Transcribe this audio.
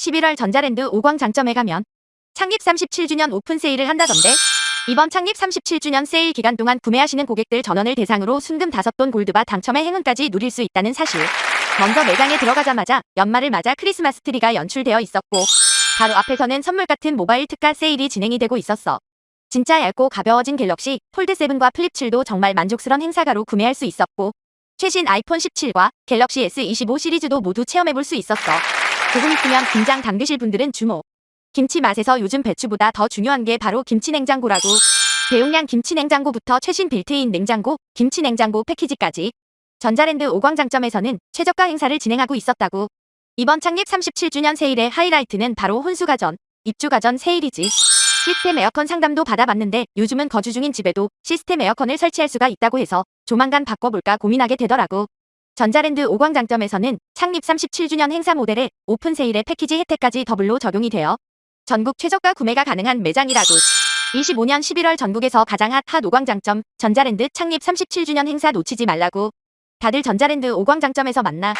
11월 전자랜드 5광 장점에 가면 창립 37주년 오픈 세일을 한다던데 이번 창립 37주년 세일 기간 동안 구매하시는 고객들 전원을 대상으로 순금 5돈 골드바 당첨의 행운까지 누릴 수 있다는 사실. 먼저 매장에 들어가자마자 연말을 맞아 크리스마스 트리가 연출되어 있었고 바로 앞에서는 선물 같은 모바일 특가 세일이 진행이 되고 있었어. 진짜 얇고 가벼워진 갤럭시 폴드 7과 플립 7도 정말 만족스러운 행사가로 구매할 수 있었고 최신 아이폰 17과 갤럭시 S25 시리즈도 모두 체험해볼 수 있었어. 조금 있으면 김장 담그실 분들은 주목. 김치 맛에서 요즘 배추보다 더 중요한 게 바로 김치 냉장고라고. 대용량 김치 냉장고부터 최신 빌트인 냉장고, 김치 냉장고 패키지까지. 전자랜드 5광 장점에서는 최저가 행사를 진행하고 있었다고. 이번 창립 37주년 세일의 하이라이트는 바로 혼수가전, 입주가전 세일이지. 시스템 에어컨 상담도 받아봤는데 요즘은 거주 중인 집에도 시스템 에어컨을 설치할 수가 있다고 해서 조만간 바꿔볼까 고민하게 되더라고. 전자랜드 5광 장점에서는 창립 37주년 행사 모델에 오픈 세일의 패키지 혜택까지 더블로 적용이 되어 전국 최저가 구매가 가능한 매장이라고. 25년 11월 전국에서 가장 핫, 핫 5광 장점, 전자랜드 창립 37주년 행사 놓치지 말라고. 다들 전자랜드 5광 장점에서 만나.